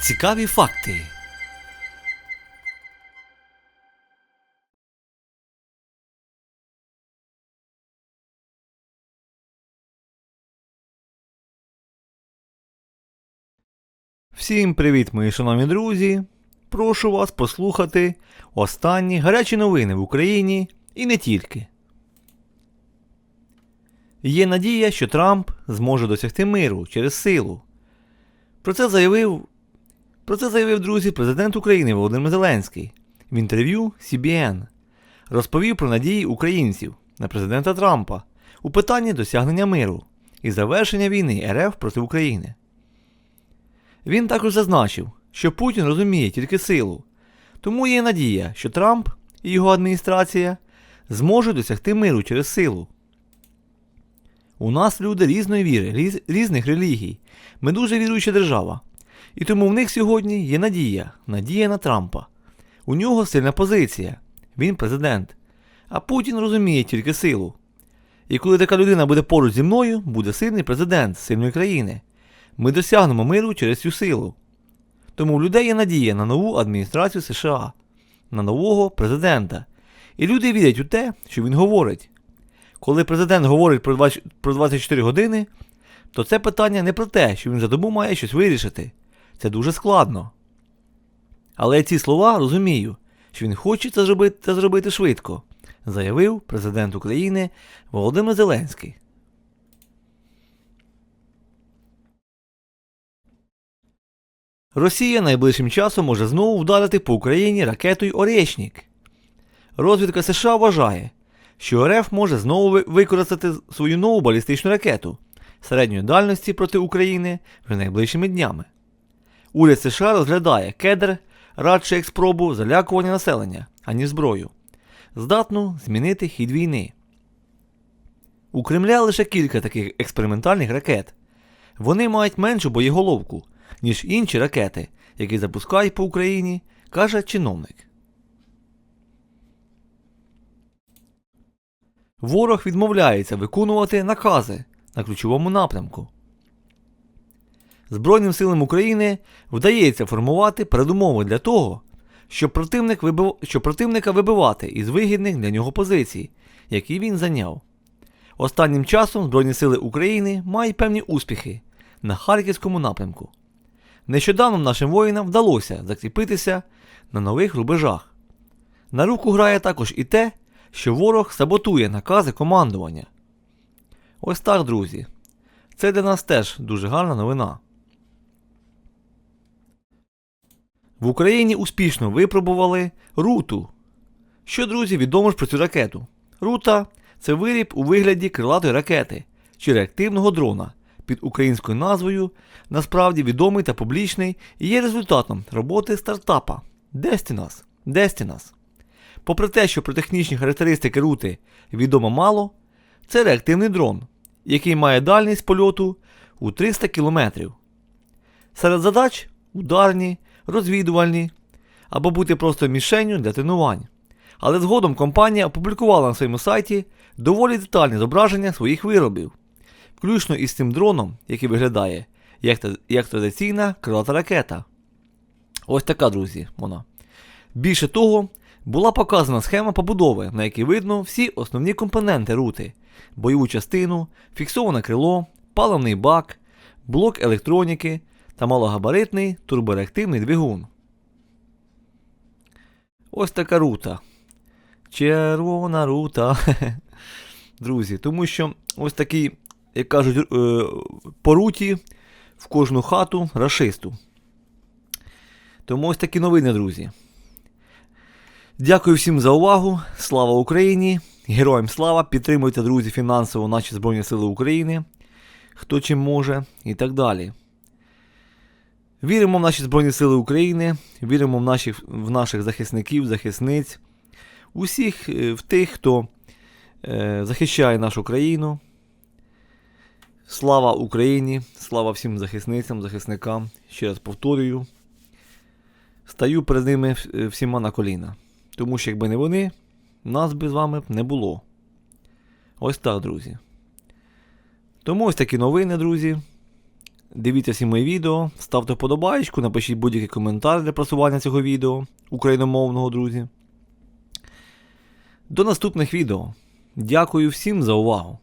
Цікаві факти. Всім привіт, мої шановні друзі! Прошу вас послухати останні гарячі новини в Україні і не тільки. Є надія, що Трамп зможе досягти миру через силу. Про це заявив, про це заявив друзі президент України Володимир Зеленський в інтерв'ю CBN. Розповів про надії українців на президента Трампа у питанні досягнення миру і завершення війни РФ проти України. Він також зазначив, що Путін розуміє тільки силу, тому є надія, що Трамп і його адміністрація зможуть досягти миру через силу. У нас люди різної віри, різ- різних релігій. Ми дуже віруюча держава. І тому в них сьогодні є надія, надія на Трампа. У нього сильна позиція. Він президент. А Путін розуміє тільки силу. І коли така людина буде поруч зі мною, буде сильний президент сильної країни. Ми досягнемо миру через цю силу. Тому у людей є надія на нову адміністрацію США, на нового президента. І люди вірять у те, що він говорить. Коли президент говорить про 20 про 24 години, то це питання не про те, що він за добу має щось вирішити. Це дуже складно. Але ці слова розумію, що він хоче це зробити, це зробити швидко, заявив президент України Володимир Зеленський. Росія найближчим часом може знову вдарити по Україні ракетою Орєчнік. Розвідка США вважає, що РФ може знову використати свою нову балістичну ракету середньої дальності проти України вже найближчими днями. Уряд США розглядає кедр радше як спробу залякування населення, ані зброю, здатну змінити хід війни. У Кремля лише кілька таких експериментальних ракет. Вони мають меншу боєголовку, ніж інші ракети, які запускають по Україні, каже чиновник. Ворог відмовляється виконувати накази на ключовому напрямку. Збройним силам України вдається формувати передумови для того, щоб, противник вибив... щоб противника вибивати із вигідних для нього позицій, які він зайняв. Останнім часом Збройні сили України мають певні успіхи на Харківському напрямку. Нещодавно нашим воїнам вдалося закріпитися на нових рубежах. На руку грає також і те, що ворог саботує накази командування. Ось так, друзі. Це для нас теж дуже гарна новина. В Україні успішно випробували руту. Що, друзі, відомо ж про цю ракету? Рута це виріб у вигляді крилатої ракети чи реактивного дрона під українською назвою, насправді відомий та публічний і є результатом роботи стартапа Destinas. Destinas. Попри те, що про технічні характеристики рути відомо мало, це реактивний дрон, який має дальність польоту у 300 км. Серед задач ударні, розвідувальні або бути просто мішенню для тренувань. Але згодом компанія опублікувала на своєму сайті доволі детальні зображення своїх виробів, включно із цим дроном, який виглядає як, як традиційна крилата ракета. Ось така, друзі, вона. Більше того, була показана схема побудови, на якій видно всі основні компоненти рути: бойову частину, фіксоване крило, паливний бак, блок електроніки та малогабаритний турбореактивний двигун. Ось така рута. Червона рута. Друзі, тому що ось такий, як кажуть, е, по руті в кожну хату рашисту. Тому ось такі новини, друзі. Дякую всім за увагу. Слава Україні! Героям слава! Підтримуйте, друзі, фінансово наші Збройні Сили України, хто чим може і так далі. Віримо в наші Збройні Сили України, віримо в наших, в наших захисників, захисниць, усіх е, в тих, хто е, захищає нашу країну. Слава Україні! Слава всім захисницям, захисникам. Ще раз повторюю. Стаю перед ними е, всіма на коліна. Тому що якби не вони, нас би з вами не було. Ось так, друзі. Тому ось такі новини, друзі. Дивіться всі мої відео, ставте вподобайку, напишіть будь-який коментар для просування цього відео україномовного, друзі. До наступних відео. Дякую всім за увагу!